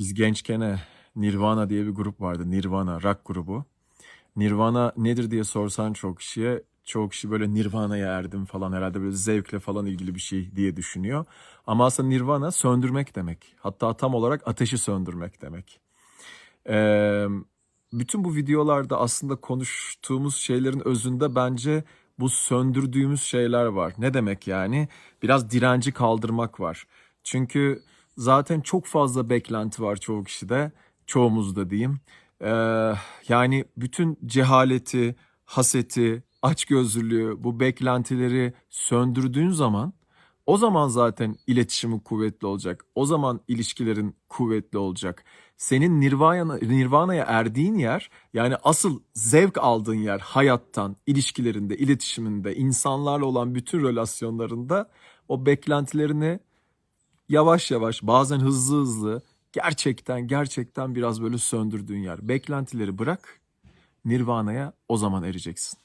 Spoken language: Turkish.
Biz gençken Nirvana diye bir grup vardı. Nirvana rock grubu. Nirvana nedir diye sorsan çok kişiye çoğu kişi böyle Nirvana'ya erdim falan herhalde böyle zevkle falan ilgili bir şey diye düşünüyor. Ama aslında Nirvana söndürmek demek. Hatta tam olarak ateşi söndürmek demek. Ee, bütün bu videolarda aslında konuştuğumuz şeylerin özünde bence bu söndürdüğümüz şeyler var. Ne demek yani? Biraz direnci kaldırmak var. Çünkü zaten çok fazla beklenti var çoğu kişide, çoğumuzda diyeyim. Ee, yani bütün cehaleti, haseti, açgözlülüğü, bu beklentileri söndürdüğün zaman o zaman zaten iletişimin kuvvetli olacak. O zaman ilişkilerin kuvvetli olacak. Senin nirvana, nirvana'ya erdiğin yer yani asıl zevk aldığın yer hayattan, ilişkilerinde, iletişiminde, insanlarla olan bütün relasyonlarında o beklentilerini yavaş yavaş bazen hızlı hızlı gerçekten gerçekten biraz böyle söndürdüğün yer. Beklentileri bırak nirvana'ya o zaman ereceksin.